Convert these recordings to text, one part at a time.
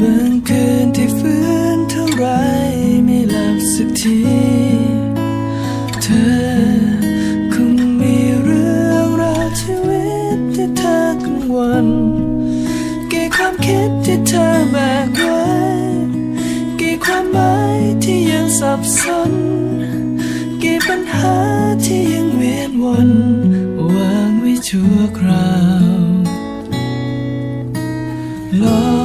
บางคืนที่ฟื้นเท่าไรไม่หลับสักที เธอคงมีเรื่องราวชีวิตที่เธอกังวลกี่ความคิดที่เธอแบกไว้กี่ความหมายที่ยังสับสน กี่ปัญหาที่ยังเวียนวนวางไว้ชั่วคราว Lord.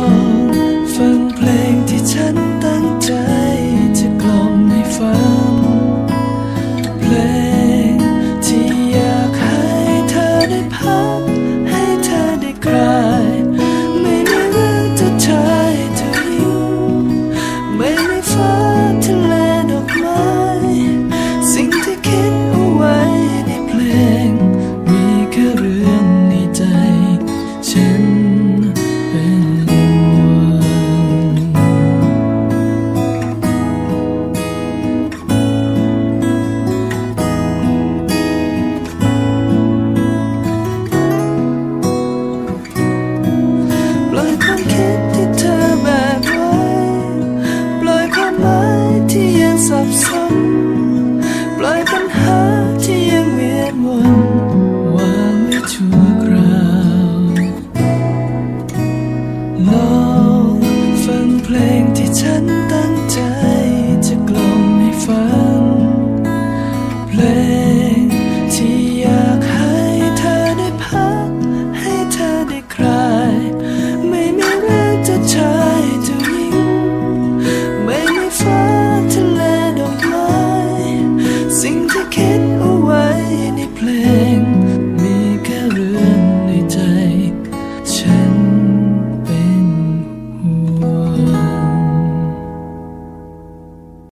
ฉัน